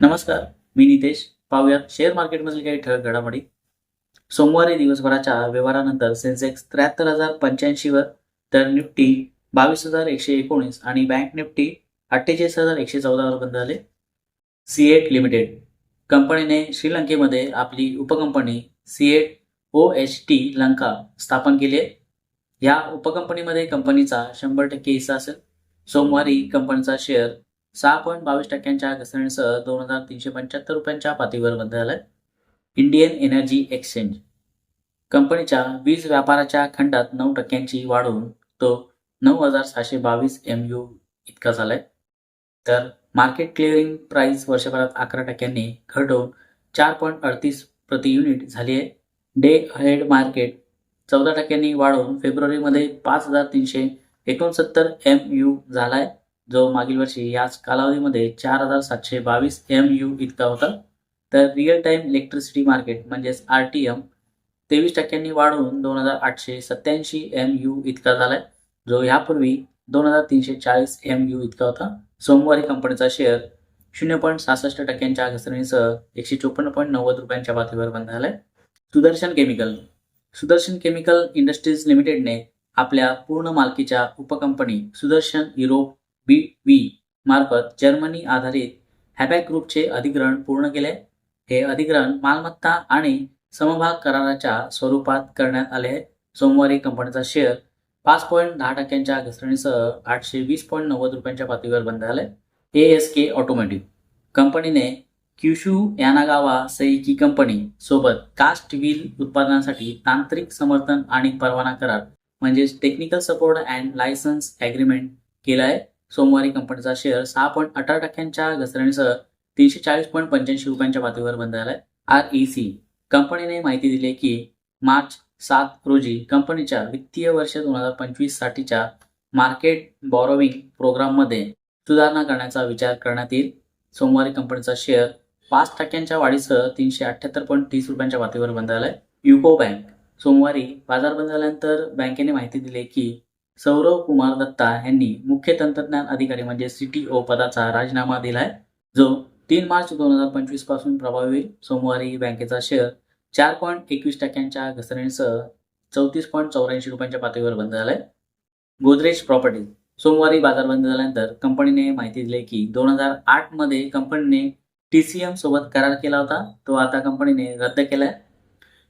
नमस्कार मी नितेश. पाहूया शेअर मार्केटमधील काही ठळक घडामोडी. सोमवारी दिवसभराच्या व्यवहारानंतर सेन्सेक्स त्र्याहत्तर हजार पंच्याऐंशीवर तर निफ्टी बावीस हजार एकशे एकोणीस आणि बँक निफ्टी अठ्ठेचाळीस हजार एकशे चौदावर बंद झाले. सीएट लिमिटेड कंपनीने श्रीलंकेमध्ये आपली उपकंपनी CEAT O H T Lanka स्थापन केली आहे. या उपकंपनीमध्ये कंपनीचा शंभर टक्के हिस्सा असेल. सोमवारी कंपनीचा शेअर सहा पॉईंट बावीस टक्क्यांच्या घसरणीसह दोन हजार तीनशे पंच्याहत्तर रुपयांच्या पातळीवर बंद झालाय. इंडियन एनर्जी एक्सचेंज कंपनीच्या वीज व्यापाराच्या खंडात नऊ टक्क्यांची वाढवून तो नऊ हजार सहाशे बावीस एम यू इतका झालाय. तर मार्केट क्लिअरिंग प्राइस वर्षभरात अकरा टक्क्यांनी घट चार पॉईंट अडतीस प्रति युनिट झाली आहे. डे हेड मार्केट चौदा टक्क्यांनी वाढून फेब्रुवारीमध्ये पाच हजार तीनशे एकोणसत्तर एम यू झालाय जो मागील वर्षी याच कालावधीमध्ये चार हजार सातशे बावीस एम यू इतका होता. तर रिअल टाईम इलेक्ट्रिसिटी मार्केट म्हणजेच आर टी एम तेवीस टक्क्यांनी वाढून दोन हजार आठशे सत्त्याऐंशी एम यू इतका झालाय जो यापूर्वी दोन हजार तीनशे चाळीस एम यू इतका होता. सोमवारी कंपनीचा शेअर शून्य पॉईंट सहासष्ट टक्क्यांच्या घसरणीसह एकशे चोपन्न पॉईंट नव्वद रुपयांच्या पातळीवर बंद झालाय Sudarshan chemical. Sudarshan chemical industries लिमिटेडने आपल्या पूर्ण मालकीच्या उपकंपनी सुदर्शन युरोप बी व्ही मार्फत जर्मनी आधारित हॅबॅक ग्रुपचे अधिग्रहण पूर्ण केले. हे अधिग्रहण मालमत्ता आणि समभाग कराराच्या स्वरूपात करण्यात आले. सोमवारी कंपनीचा शेअर पाच पॉईंट दहा टक्क्यांच्या घसरणीसह आठशे वीस पॉईंट नव्वद रुपयांच्या पातळीवर बंद झाले ए एस के ऑटोमोटिव्ह कंपनीने क्युशू यानागावा सईकी कंपनी सोबत कास्ट व्हील उत्पादनासाठी तांत्रिक समर्थन आणि परवाना करार म्हणजेच technical support and licence agreement केला आहे सोमवारी कंपनीचा शेअर सहा पॉईंट अठरा टक्क्यांच्या घसरणीसह तीनशे चाळीस पॉईंट पंच्याऐंशी रुपयांच्या पातळीवर बंद झालाय. आर ई सी कंपनीने माहिती दिली की मार्च सात रोजी कंपनीच्या वित्तीय वर्ष दोन हजार पंचवीस साठीच्या मार्केट बॉरोविंग प्रोग्राममध्ये सुधारणा करण्याचा विचार करण्यात येईल. सोमवारी कंपनीचा शेअर पाच टक्क्यांच्या वाढीसह तीनशे अठ्ठ्याहत्तर पॉईंट तीस रुपयांच्या पातळीवर बंद झालाय युको बँक सोमवारी बाजार बंद झाल्यानंतर बँकेने माहिती दिली की सौरव कुमार दत्ता यांनी मुख्य तंत्रज्ञान अधिकारी म्हणजे सीटीओ पदाचा राजीनामा दिलाय जो तीन मार्च दोन हजार पंचवीसपासून प्रभावी होईल. सोमवारी बँकेचा शेअर चार पॉईंट एकवीस टक्क्यांच्या घसरणीसह चौतीस पॉईंट चौऱ्याऐंशी रुपयांच्या पातळीवर बंद झालाय. गोदरेज प्रॉपर्टीज सोमवारी बाजार बंद झाल्यानंतर कंपनीने माहिती दिली की दोन हजार आठमध्ये कंपनीने टी सी एम सोबत करार केला होता. तो आता कंपनीने रद्द केलाय.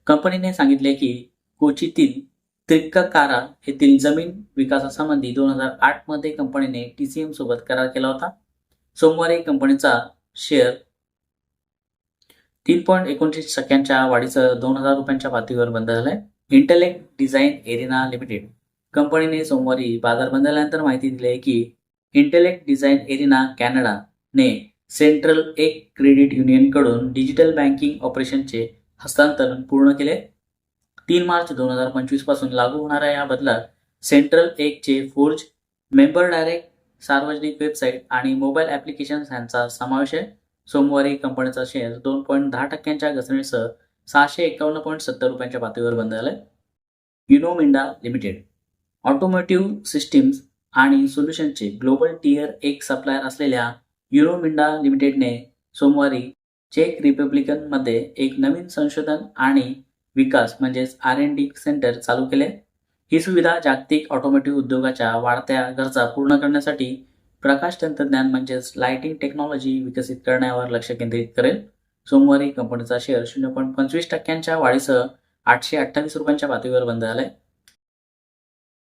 कंपनीने सांगितले की कोचीतील त्रिक्काकारा येथील जमीन विकासासंबंधी दोन हजार आठमध्ये कंपनीने टी सी एम सोबत करार केला होता. सोमवारी कंपनीचा शेअर तीन पॉईंट एकोणतीस टक्क्यांच्या वाढीचं दोन हजार रुपयांच्या पातळीवर बंद झालाय. इंटेलेक्ट डिझाईन एरिना लिमिटेड कंपनीने सोमवारी बाजार बंद झाल्यानंतर माहिती दिली आहे की इंटेलेक्ट डिझाईन एरिना कॅनडाने सेंट्रल एक क्रेडिट युनियनकडून डिजिटल बँकिंग ऑपरेशनचे हस्तांतरण पूर्ण केले तीन मार्च दोन हजार पंचवीसपासून लागू होणाऱ्या या बदलात सेंट्रल एकचे फोर्ज मेंबर डायरेक्ट सार्वजनिक वेबसाईट आणि मोबाईल ॲप्लिकेशन्स यांचा समावेश आहे. सोमवारी कंपनीचा शेअर दोन पॉईंट दहा टक्क्यांच्या घसरणीसह सहाशे एकावन्न पॉईंट सत्तर रुपयांच्या पातळीवर बंद झालाय. युनोमिंडा लिमिटेड ऑटोमोटिव्ह सिस्टीम्स आणि सोल्युशनचे ग्लोबल टियर एक सप्लायर असलेल्या युरोमिंडा लिमिटेडने सोमवारी चेक रिपब्लिकनमध्ये एक नवीन संशोधन आणि विकास म्हणजेच आर एन डी सेंटर चालू केले. ही सुविधा जागतिक ऑटोमोटिव्ह उद्योगाच्या वाढत्या गरजा पूर्ण करण्यासाठी प्रकाश तंत्रज्ञान म्हणजेच लाइटिंग टेक्नॉलॉजी विकसित करण्यावर लक्ष केंद्रित करेल. सोमवारी कंपनीचा शेअर शून्य पॉईंट पंचवीस टक्क्यांच्या वाढीसह आठशे अठ्ठावीस रुपयांच्या पातळीवर बंद झालाय.